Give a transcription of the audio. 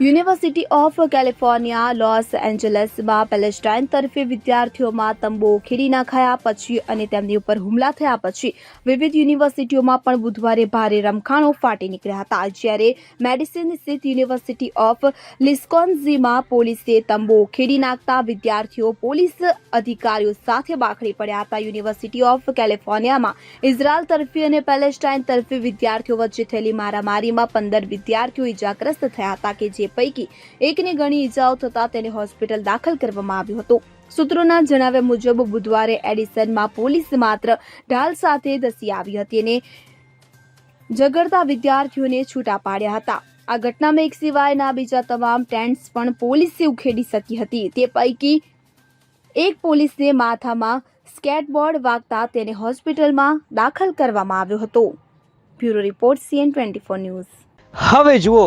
University of California Los એન્જલસમાં Palestine તરફે વિદ્યાર્થીઓમાં તંબુ ખીરી નાખાયા પછી અને તેમની ઉપર હુમલા થયા પછી વિવિધ યુનિવર્સિટીઓમાં પણ બુધવારે ભારે રમખાણો ફાટી નીકળ્યા હતા. જ્યારે મેડિસિન સ્થિત યુનિવર્સિટી ઓફ લિસ્કોન્ઝીમાં પોલીસે તંબુ ખેડી નાખતા વિદ્યાર્થીઓ, પોલીસ અધિકારીઓ સાથે બાખડી પડ્યા હતા. યુનિવર્સિટી ઓફ કેલિફોર્નિયામાં ઇઝરાયલ તરફી અને પેલેસ્ટાઇન તરફી વિદ્યાર્થીઓ વચ્ચે થયેલી મારામારીમાં પંદર વિદ્યાર્થીઓ ઇજાગ્રસ્ત થયા હતા કે જે પૈકી એકને ઘણી ઇજાઓ થતા તેને હોસ્પિટલ દાખલ કરવામાં આવ્યું હતું. સૂત્રોના જણાવ્યા મુજબ બુધવારે એડિસનમાં પોલીસ માત્ર ઢાલ સાથે ધસી આવી હતી અને ઝઘડતા વિદ્યાર્થીઓને છૂટા પાડ્યા હતા. આ ઘટનામાં એક સિવાયના બીજા તમામ ટેન્ટ્સ પણ પોલીસે ઉખેડી શકી હતી. તે પૈકી એક પોલીસને માથામાં સ્કેટબોર્ડ વાગતા તેને હોસ્પિટલમાં દાખલ કરવામાં આવ્યો હતો. Bureau report CN twenty news. હવે જુઓ